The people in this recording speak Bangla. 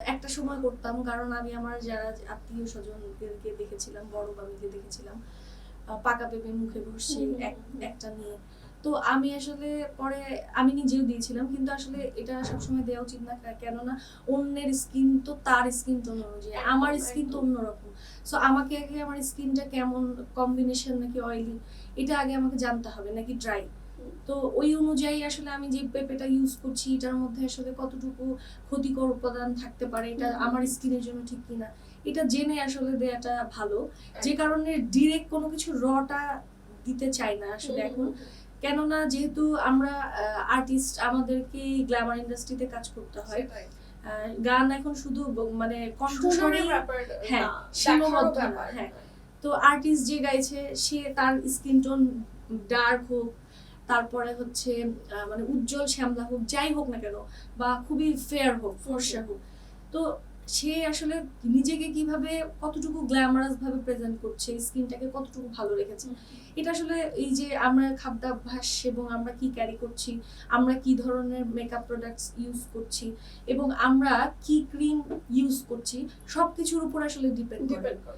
একটা সময় করতাম কারণ আমি আমার যারা আত্মীয় স্বজনদেরকে দেখেছিলাম বড় বাবিকে দেখেছিলাম পাকা পেঁপে মুখে হুম। একটা নিয়ে। তো আমি আসলে পরে আমি নিজেও দিয়েছিলাম কিন্তু আসলে এটা সবসময় দেওয়া উচিত না কেননা অন্যের স্কিন তো তার স্কিন তো অন্য অনুযায়ী আমার স্কিন তো অন্যরকম। সো আমাকে আগে আমার স্কিনটা কেমন কম্বিনেশন নাকি অয়েলি এটা আগে আমাকে জানতে হবে নাকি ড্রাই তো ওই অনুযায়ী আসলে আমি যে পেঁপেটা ইউজ করছি এটার মধ্যে আসলে কতটুকু ক্ষতিকর উপাদান থাকতে পারে এটা আমার স্কিনের জন্য ঠিক কিনা এটা জেনে আসলে দেয়াটা ভালো। যে কারণে ডিরেক্ট কোনো কিছু রটা দিতে চাই না আসলে এখন। কেননা যেহেতু আমরা আর্টিস্ট আমাদেরকে গ্ল্যামার ইন্ডাস্ট্রিতে কাজ করতে হয়। গান এখন শুধু মানে ব্যাপার হ্যাঁ, সীমাবদ্ধ। হ্যাঁ। তো আর্টিস্ট যে গাইছে সে তার স্কিন টোন ডার্ক হোক তারপরে হচ্ছে মানে উজ্জ্বল শ্যামলা হোক, যাই হোক না কেন, বা খুবই ফেয়ার হোক ফর্সা হোক তো সে আসলে নিজেকে কীভাবে কতটুকু গ্ল্যামারাস ভাবে প্রেজেন্ট করছে স্কিনটাকে কতটুকু ভালো রেখেছে, এটা আসলে এই যে আমরা খাদ্যাভ্যাস এবং আমরা কি ক্যারি করছি, আমরা কি ধরনের মেকআপ প্রোডাক্টস ইউজ করছি, এবং আমরা কি ক্রিম ইউজ করছি, সবকিছুর উপর আসলে ডিপেন্ড করে।